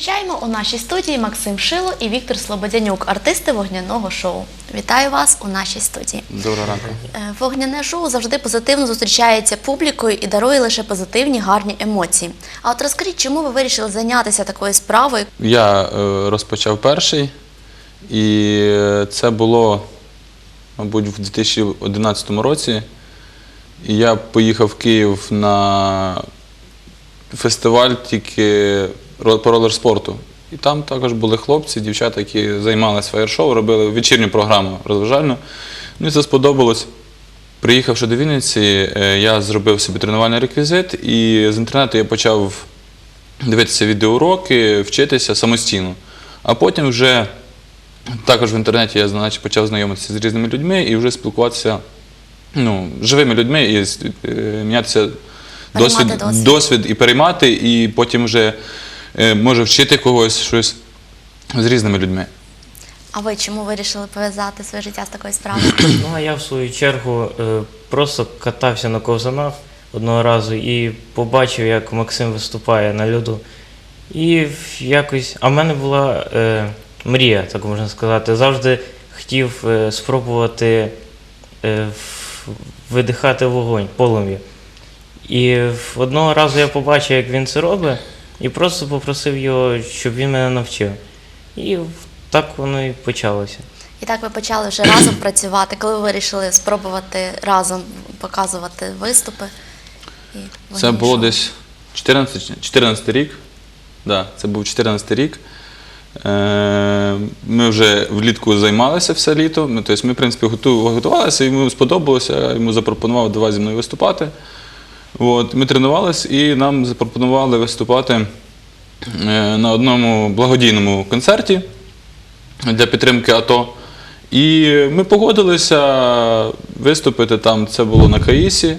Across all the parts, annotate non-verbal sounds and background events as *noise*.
Зустрічаємо у нашій студії Максим Шило і Віктор Слободянюк, артисти вогняного шоу. Вітаю вас у нашій студії. Доброго ранку. Е, Вогняне шоу завжди позитивно зустрічається публікою і дарує лише позитивні гарні емоції. А от розкажіть, чому ви вирішили зайнятися такою справою? Я е, розпочав перший, і е, це було, мабуть, в 2011 році. І я поїхав в Київ на фестиваль тільки по ролерспорту. І там також були хлопці, дівчата, які займалися фаєр-шоу, робили вечірню програму розважальну. Мені це сподобалось. Приїхавши до Вінниці, е, я зробив собі тренувальний реквізит, і з інтернету я почав дивитися відеоуроки, вчитися самостійно. А потім вже також в інтернеті я значить, почав знайомитися з різними людьми і вже спілкуватися ну, живими людьми і е, мінятися досвід, досвід. досвід і переймати, і потім вже може вчити когось щось з різними людьми. А ви чому вирішили пов'язати своє життя з такою справою? *clears throat* Ну, а я в свою чергу е, просто катався на ковзанах одного разу і побачив, як Максим виступає на льоду. І якось. А в мене була е, мрія, так можна сказати. Завжди хотів е, спробувати е, видихати вогонь, полум'я. І одного разу я побачив, як він це робить, і просто попросив його, щоб він мене навчив. І так воно і почалося. І так ви почали вже разом *clears throat* працювати, коли ви вирішили спробувати разом показувати виступи. І Це було десь 14, 14 рік. Да, це був 14 рік. Е, Ми вже влітку займалися все літо. Ми, тобто ми, в принципі, готу- готувалися, йому сподобалося, йому запропонував давай зі мною виступати. От, ми тренувалися і нам запропонували виступати е, на одному благодійному концерті для підтримки АТО. І ми погодилися виступити там. Це було на Каїсі.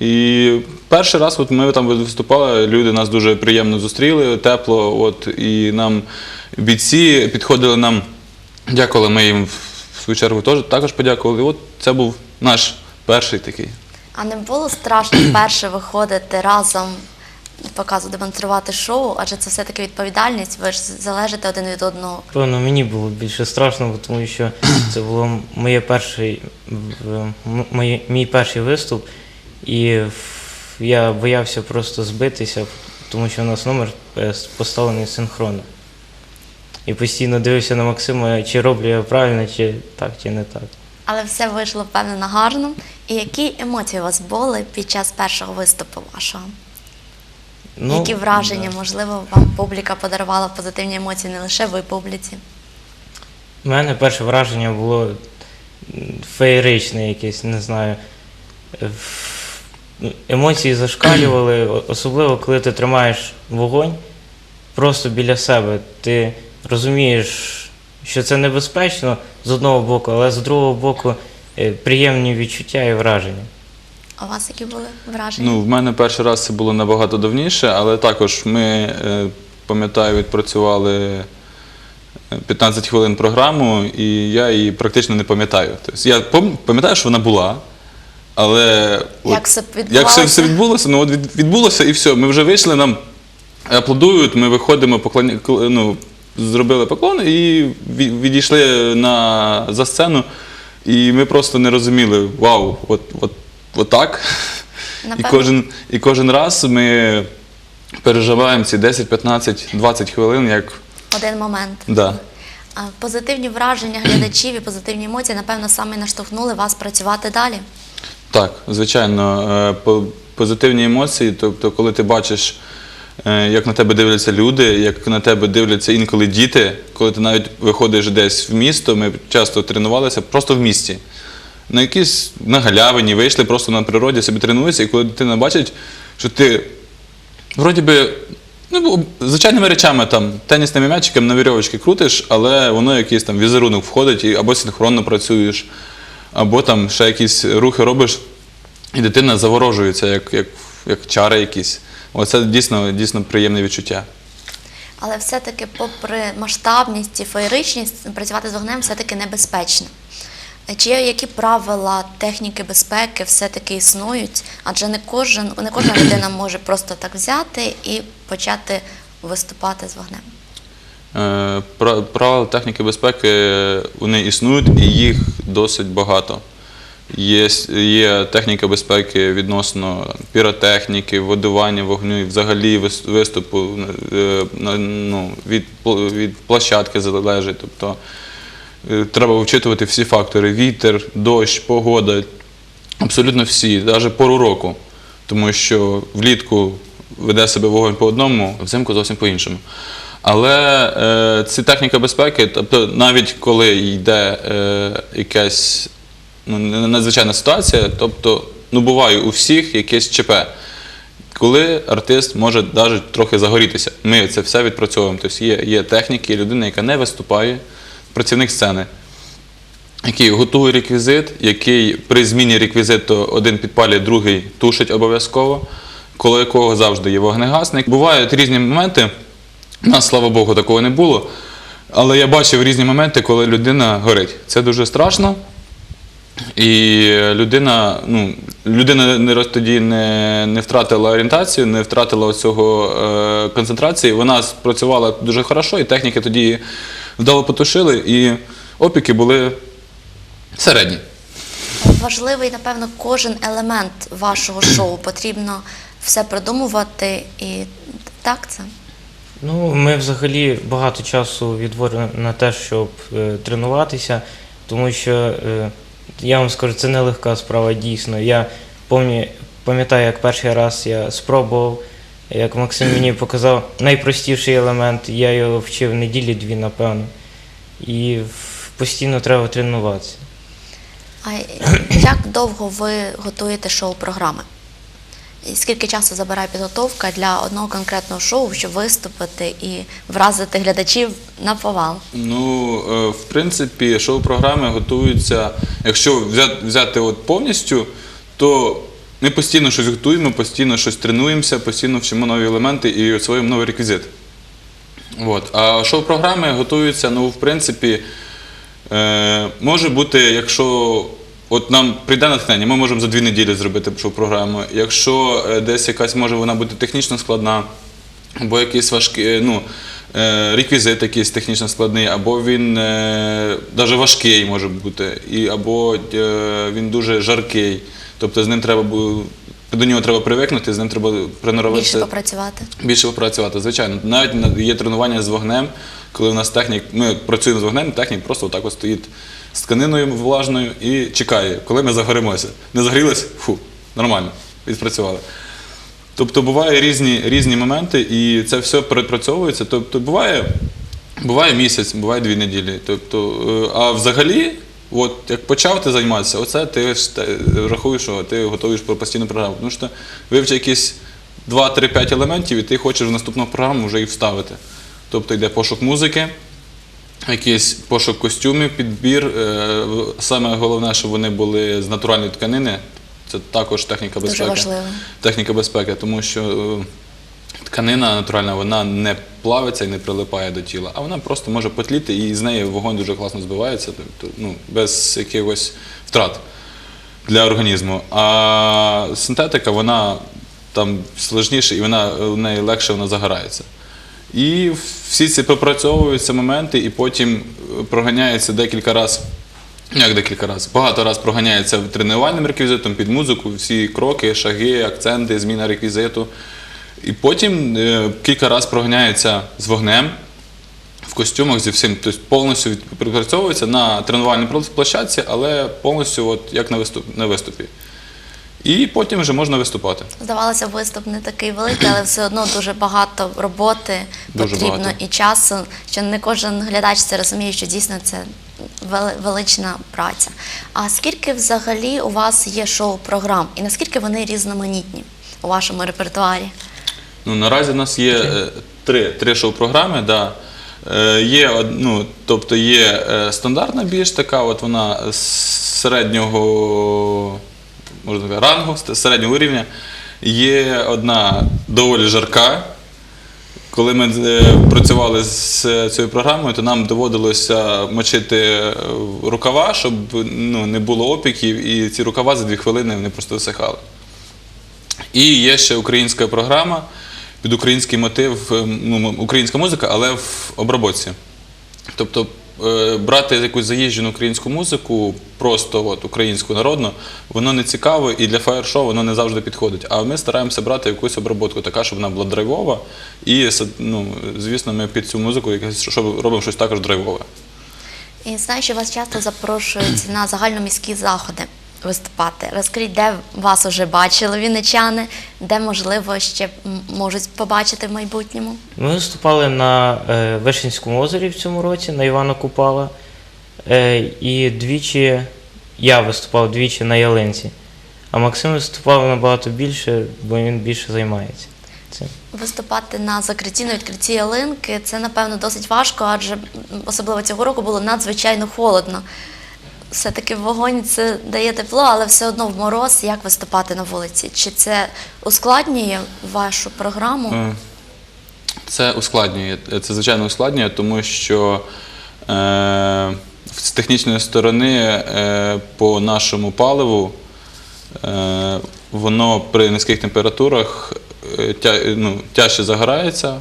І перший раз от ми там виступали, люди нас дуже приємно зустріли, тепло. От, і нам бійці підходили нам, дякували ми їм в свою чергу теж, також подякували. От це був наш перший такий. А не було страшно *clears throat* вперше виходити разом, показувати, демонструвати шоу, адже це все-таки відповідальність, ви ж залежите один від одного. Певно, мені було більше страшно, тому що *clears throat* це було моє перший, моє, мій перший виступ, і я боявся просто збитися, тому що у нас номер е, поставлений синхронно. І постійно дивився на Максима, чи роблю я правильно, чи так, чи не так. Але все вийшло впевнено гарно. І які емоції у вас були під час першого виступу вашого? Ну, які враження, можливо, вам публіка подарувала позитивні емоції, не лише ви публіці? У мене перше враження було феєричне якесь, не знаю. Емоції зашкалювали, особливо коли ти тримаєш вогонь просто біля себе. Ти розумієш, що це небезпечно з одного боку, але з другого боку е, приємні відчуття і враження. А у вас які були враження? Ну, в мене перший раз це було набагато давніше, але також ми, е, пам'ятаю, відпрацювали е, 15 хвилин програму, і я її практично не пам'ятаю. Тобто я пам'ятаю, що вона була, але Як от все як все, все відбулося, ну от відбулося і все. Ми вже вийшли, нам аплодують, ми виходимо, поклоні, кл- ну, зробили поклон і відійшли на, за сцену. І ми просто не розуміли, вау, от, от, от так. І кожен, і кожен раз ми переживаємо ці 10, 15, 20 хвилин, як Один момент. да. Позитивні враження глядачів і позитивні емоції, напевно, саме наштовхнули вас працювати далі. Так, звичайно, е, позитивні емоції, тобто, коли ти бачиш, як на тебе дивляться люди, як на тебе дивляться інколи діти, коли ти навіть виходиш десь в місто, ми часто тренувалися просто в місті. На якійсь на галявині вийшли просто на природі, собі тренуються, і коли дитина бачить, що ти вроді би. Ну, звичайними речами, там, тенісними м'ячиками на вірьовочки крутиш, але воно якийсь там візерунок входить, і або синхронно працюєш, або там ще якісь рухи робиш, і дитина заворожується, як, як, як чари якісь. Оце дійсно, дійсно приємне відчуття. Але все-таки, попри масштабність і феєричність, працювати з вогнем все-таки небезпечно. Чи є які правила техніки безпеки все-таки існують? Адже не кожен, не кожна людина може просто так взяти і почати виступати з вогнем. Е, Правила техніки безпеки вони існують і їх досить багато. Є, є техніка безпеки відносно піротехніки, водування вогню і взагалі виступу е, ну, від, від площадки залежить. Тобто е, треба вчитувати всі фактори: вітер, дощ, погода, абсолютно всі, навіть пору року. Тому що влітку веде себе вогонь по одному, взимку зовсім по-іншому. Але е, це техніка безпеки, тобто навіть коли йде е, якась ну, надзвичайна ситуація, тобто ну, буває у всіх якесь ЧП. Коли артист може навіть трохи загорітися, ми це все відпрацьовуємо. Тобто є, є техніки, людина, яка не виступає, працівник сцени, який готує реквізит, який при зміні реквізиту один підпалює, другий тушить обов'язково, коло якого завжди є вогнегасник. Бувають різні моменти. У нас, слава Богу, такого не було. Але я бачив різні моменти, коли людина горить. Це дуже страшно. І людина, ну, людина не, роз- тоді не, не втратила орієнтацію, не втратила цього е, концентрації. Вона спрацювала дуже хорошо, і техніки тоді вдало потушили, і опіки були середні. Важливий, напевно, кожен елемент вашого шоу. Потрібно все продумувати і так це. Ну, ми взагалі багато часу відводимо на те, щоб е, тренуватися, тому що е, я вам скажу, це нелегка справа дійсно. Я пам'ятаю, як перший раз я спробував, як Максим мені *clears throat* показав найпростіший елемент, я його вчив неділі дві, напевно. І постійно треба тренуватися. А як довго ви готуєте шоу-програми? Скільки часу забирає підготовка для одного конкретного шоу, щоб виступити і вразити глядачів на повал? Ну, е, в принципі, шоу-програми готуються. Якщо взяти, от повністю, то ми постійно щось готуємо, постійно щось тренуємося, постійно вчимо нові елементи і освоюємо новий реквізит. А шоу-програми готуються, ну, в принципі, е, може бути, якщо от нам прийде натхнення, ми можемо за дві неділі зробити шоу-програму. Якщо е, десь якась може вона бути технічно складна, або якийсь важкий, ну, е, реквізит якийсь технічно складний, або він е, навіть важкий може бути, і, або е, він дуже жаркий. Тобто з ним треба до нього треба привикнути, з ним треба Більше попрацювати? Більше попрацювати, звичайно. Навіть є тренування з вогнем, коли у нас технік, ми працюємо з вогнем, технік просто отак от стоїть з тканиною влажною і чекає, коли ми загорімося. Не загорілись? Фу, нормально, відпрацювали. Тобто буває різні, різні моменти, і це все перепрацьовується. Тобто буває, буває місяць, буває дві неділі. Тобто, е, а взагалі, от як почав ти займатися, оце ти рахуєш, що ти готуєш про постійну програму. Тому що вивчи якісь 2-3-5 елементів, і ти хочеш в наступну програму вже їх вставити. Тобто йде пошук музики, якийсь пошук костюмів, підбір. Е, Саме головне, щоб вони були з натуральної тканини. Це також техніка Дуже безпеки. важливо. Техніка безпеки, тому що е, тканина натуральна вона не плавиться і не прилипає до тіла, а вона просто може потліти і з неї вогонь дуже класно збивається, тобто, ну, без якихось втрат для організму. А синтетика, вона там сложніша і вона в неї легше вона загорається. І всі ці пропрацьовуються моменти, і потім е, проганяється декілька разів. Як декілька разів? Багато разів проганяється тренувальним реквізитом під музику, всі кроки, шаги, акценти, зміна реквізиту. І потім е, кілька разів проганяється з вогнем в костюмах зі всім. Тобто повністю від- відпрацьовується на тренувальній площадці, але повністю от, як на виступі. І потім вже можна виступати. Здавалося, виступ не такий великий, але все одно дуже багато роботи Дуже потрібно багато. і часу. Що не кожен глядач це розуміє, що дійсно це велична праця. А скільки взагалі у вас є шоу-програм, і наскільки вони різноманітні у вашому репертуарі? Ну, наразі в нас є е, три, три шоу-програми. Да. Е, є, ну, тобто є е, стандартна більш така, от вона середнього можна сказати, рангу, середнього рівня. Є одна доволі жарка. Коли ми е, працювали з е, цією програмою, то нам доводилося мочити е, рукава, щоб ну, не було опіків, і ці рукава за дві хвилини вони просто висихали. І є ще українська програма під український мотив, е, ну, українська музика, але в обробці. Тобто брати якусь заїжджену українську музику, просто от, українську народну, воно не цікаво і для фаєр-шоу воно не завжди підходить. А ми стараємося брати якусь обробку, така, щоб вона була драйвова. І ну, звісно, ми під цю музику щоб робимо щось також драйвове. І знаю, що вас часто запрошують на загальноміські заходи виступати. Розкажіть, де вас уже бачили вінничани, де можливо ще можуть побачити в майбутньому. Ми виступали на е, Вишинському озері в цьому році, на Івана Купала. Е, і двічі я виступав двічі на Ялинці. А Максим виступав набагато більше, бо він більше займається цим. Виступати на закритті на відкритті ялинки це напевно досить важко, адже особливо цього року було надзвичайно холодно. Все-таки вогонь це дає тепло, але все одно в мороз як виступати на вулиці? Чи це ускладнює вашу програму? Е, Це ускладнює. Це звичайно ускладнює, тому що е, з технічної сторони е, по нашому паливу е, воно при низьких температурах е, тя, ну, тяжче загорається,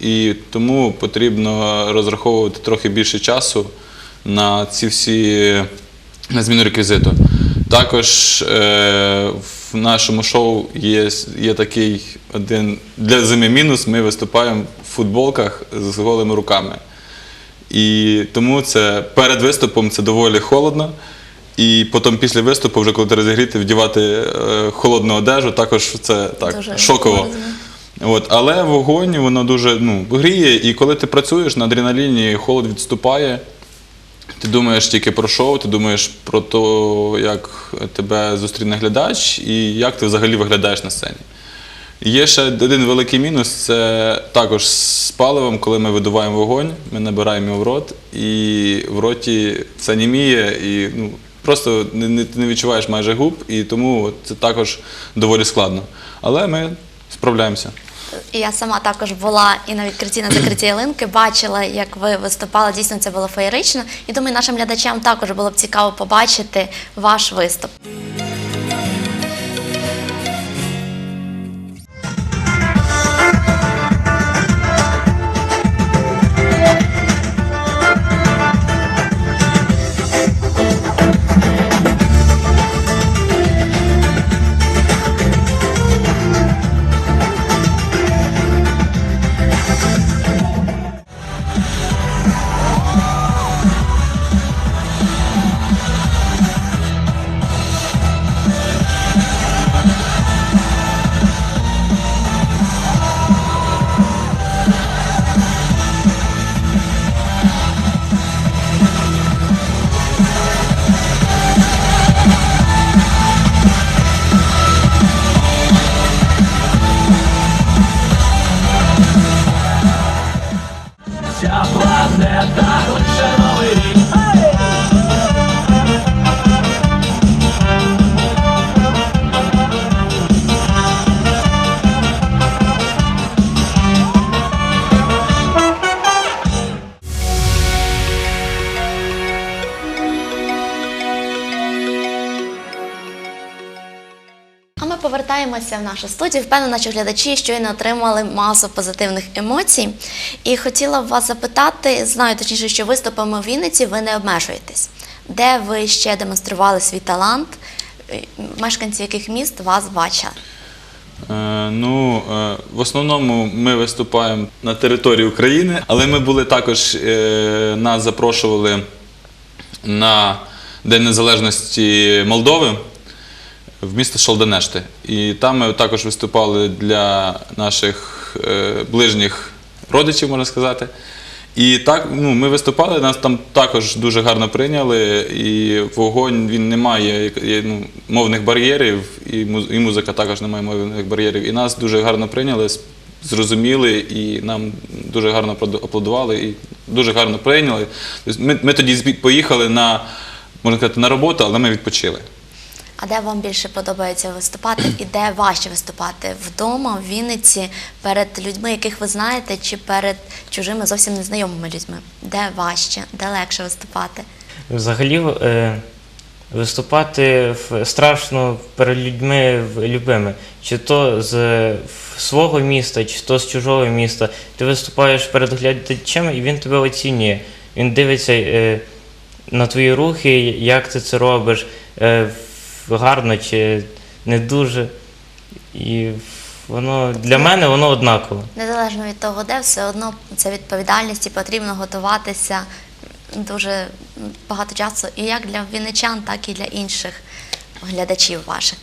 і тому потрібно розраховувати трохи більше часу на ці всі на зміну реквізиту. Також е, в нашому шоу є, є такий один для зими мінус. Ми виступаємо в футболках з голими руками. І тому це перед виступом це доволі холодно. І потім після виступу, вже коли ти розігріти, вдівати е, холодну одежу, також це так Дуже шоково. болезненно. От, але вогонь воно дуже ну, гріє, і коли ти працюєш на адреналіні, холод відступає. Ти думаєш тільки про шоу, ти думаєш про те, як тебе зустріне глядач і як ти взагалі виглядаєш на сцені. Є ще один великий мінус це також з паливом, коли ми видуваємо вогонь, ми набираємо його в рот, і в роті це німіє, і ну, просто не, не, ти не відчуваєш майже губ, і тому це також доволі складно. Але ми справляємося. І Я сама також була і на відкритті на закритті *clears throat* ялинки, бачила, як ви виступали. Дійсно, це було феєрично. І думаю, нашим глядачам також було б цікаво побачити ваш виступ. В нашу студію. Впевнена, що глядачі щойно отримали масу позитивних емоцій. І хотіла б вас запитати, знаю точніше, що виступами в Вінниці ви не обмежуєтесь. Де ви ще демонстрували свій талант? Е, Мешканці яких міст вас бачили? Е, Ну, е, в основному ми виступаємо на території України, але ми були також, нас запрошували на День Незалежності Молдови в місто Шалданеште. І там ми також виступали для наших е, ближніх родичів, можна сказати. І так, ну, ми виступали, нас там також дуже гарно прийняли, і вогонь він не має ну, мовних бар'єрів, і, і музика також не має мовних бар'єрів. І нас дуже гарно прийняли, зрозуміли, і нам дуже гарно аплоду- аплодували, і дуже гарно прийняли. Тобто ми, ми тоді поїхали на, можна сказати, на роботу, але ми відпочили. А де вам більше подобається виступати і де важче виступати? Вдома, в Вінниці, перед людьми, яких ви знаєте, чи перед чужими зовсім незнайомими людьми? Де важче, де легше виступати? Взагалі, е, виступати страшно перед людьми любими, чи то з свого міста, чи то з чужого міста. Ти виступаєш перед глядачем, і він тебе оцінює. Він дивиться е, на твої рухи, як ти це робиш, е, гарно чи не дуже. І воно для мене воно однаково. Незалежно від того, де все одно це відповідальність і потрібно готуватися дуже багато часу і як для вінничан, так і для інших глядачів ваших.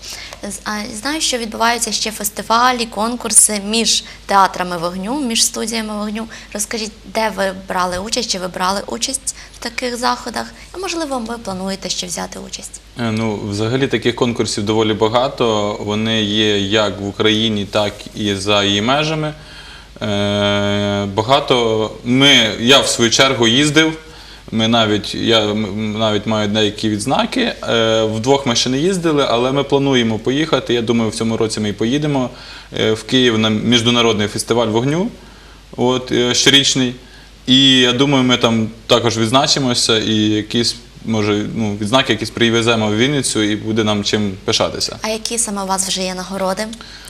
Знаю, що відбуваються ще фестивалі, конкурси між театрами вогню, між студіями вогню. Розкажіть, де ви брали участь, чи ви брали участь в таких заходах? А можливо, ви плануєте ще взяти участь? Е, Ну, взагалі таких конкурсів доволі багато. Вони є як в Україні, так і за її межами. Е, Багато ми, я в свою чергу їздив. Ми навіть, я навіть маю деякі відзнаки. Е, Вдвох ми ще не їздили, але ми плануємо поїхати. Я думаю, в цьому році ми і поїдемо е, в Київ на міжнародний фестиваль вогню от, е, щорічний. І я думаю, ми там також відзначимося і якісь, може, ну, відзнаки якісь привеземо в Вінницю і буде нам чим пишатися. А які саме у вас вже є нагороди?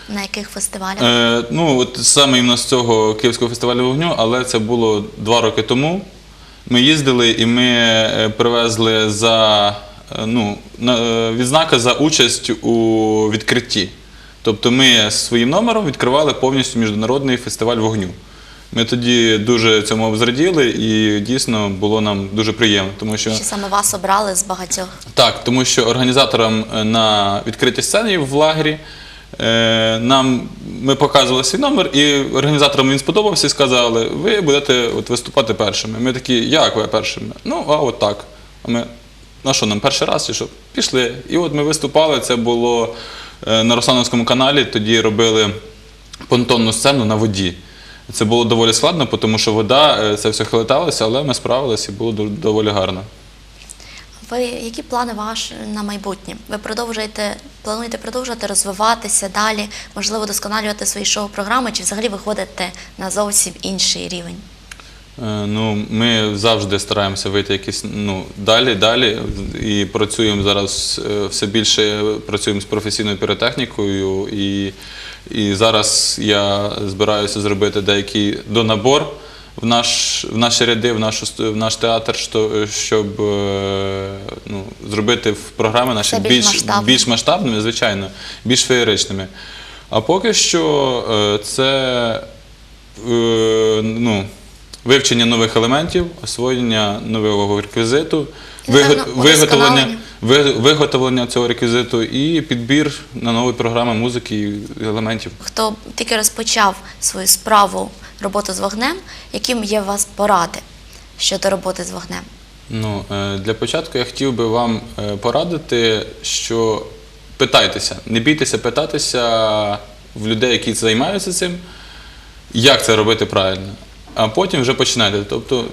На яких фестивалях? Е, ну, от саме іменно з цього Київського фестивалю вогню, але це було два роки тому. Ми їздили і ми е, привезли за е, ну, е, відзнака за участь у відкритті. Тобто ми своїм номером відкривали повністю міжнародний фестиваль вогню. Ми тоді дуже цьому обзраділи і дійсно було нам дуже приємно, тому що Що саме вас обрали з багатьох? так, тому що організаторам е, на відкритій сцені в лагері нам ми показували свій номер, і організаторам він сподобався і сказали, ви будете от виступати першими. Ми такі, як ви першими? Ну, а от так. А ми, ну що, нам перший раз чи що? Пішли. І от ми виступали, це було е, на Руслановському каналі, тоді робили понтонну сцену на воді. Це було доволі складно, тому що вода, е, це все хилиталося, але ми справилися і було доволі гарно. Ви які плани ваші на майбутнє? Ви продовжуєте плануєте продовжувати розвиватися далі, можливо, досконалювати свої шоу-програми, чи взагалі виходите на зовсім інший рівень? Е, Ну, ми завжди стараємося вийти якісь ну, далі, далі. І працюємо зараз е, все більше працюємо з професійною піротехнікою. І, і зараз я збираюся зробити деякий донабор в, наш, в наші ряди, в, нашу, ст- в наш театр, що- щоб е, ну, зробити в програми наші більш більш, масштабно. більш масштабними, звичайно, більш феєричними. А поки що е, це е, ну, вивчення нових елементів, освоєння нового реквізиту, виготовлення, виготовлення цього реквізиту і підбір на нові програми музики і елементів. Хто тільки розпочав свою справу роботу з вогнем, яким є у вас поради щодо роботи з вогнем? Ну, е, для початку я хотів би вам е, порадити, що питайтеся, не бійтеся питатися в людей, які займаються цим, як це робити правильно. А потім вже починайте. Тобто,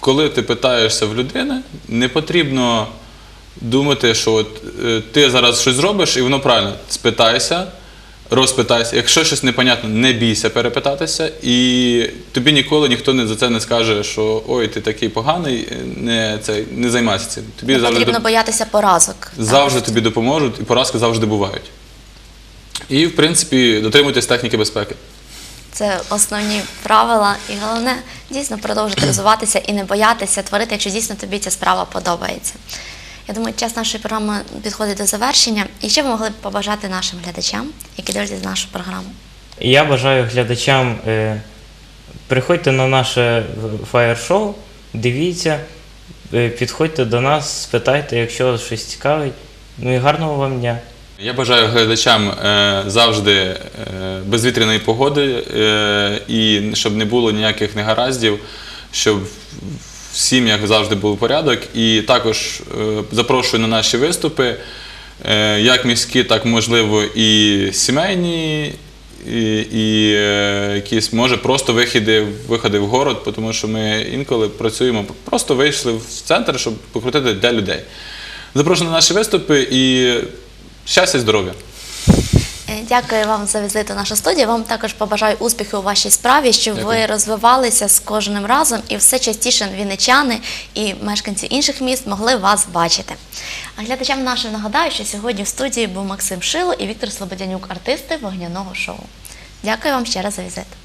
коли ти питаєшся в людини, не потрібно думати, що от, е, ти зараз щось зробиш і воно правильно. Спитайся, розпитайся. Якщо щось непонятно, не бійся перепитатися, і тобі ніколи ніхто не за це не скаже, що ой, ти такий поганий, не, це, не займайся цим. Тобі Не завжди, потрібно боятися поразок. завжди тобі допоможуть, і поразки завжди бувають. І, в принципі, дотримуйтесь техніки безпеки. Це основні правила, і головне дійсно продовжити розвиватися і не боятися творити, якщо дійсно тобі ця справа подобається. Я думаю, час нашої програми підходить до завершення. І що ви могли б побажати нашим глядачам, які дивляться нашу програму? Я бажаю глядачам, е, приходьте на наше фаєр-шоу, дивіться, е, підходьте до нас, спитайте, якщо вас щось цікавить. Ну і гарного вам дня. Я бажаю глядачам е, завжди е, безвітряної погоди е, і щоб не було ніяких негараздів, щоб в сім'ях завжди був порядок. І також е, запрошую на наші виступи, е, як міські, так можливо і сімейні. І, і е, якісь може просто вихіди, виходи в город, тому що ми інколи працюємо, просто вийшли в центр, щоб покрутити для людей. Запрошую на наші виступи і щастя здоров'я. Е, Дякую вам за візит у нашу студію. Вам також побажаю успіху у вашій справі, щоб ви розвивалися з кожним разом і все частіше вінничани і мешканці інших міст могли вас бачити. А глядачам нашим нагадаю, що сьогодні в студії був Максим Шило і Віктор Слободянюк, артисти вогняного шоу. Дякую вам ще раз за візит.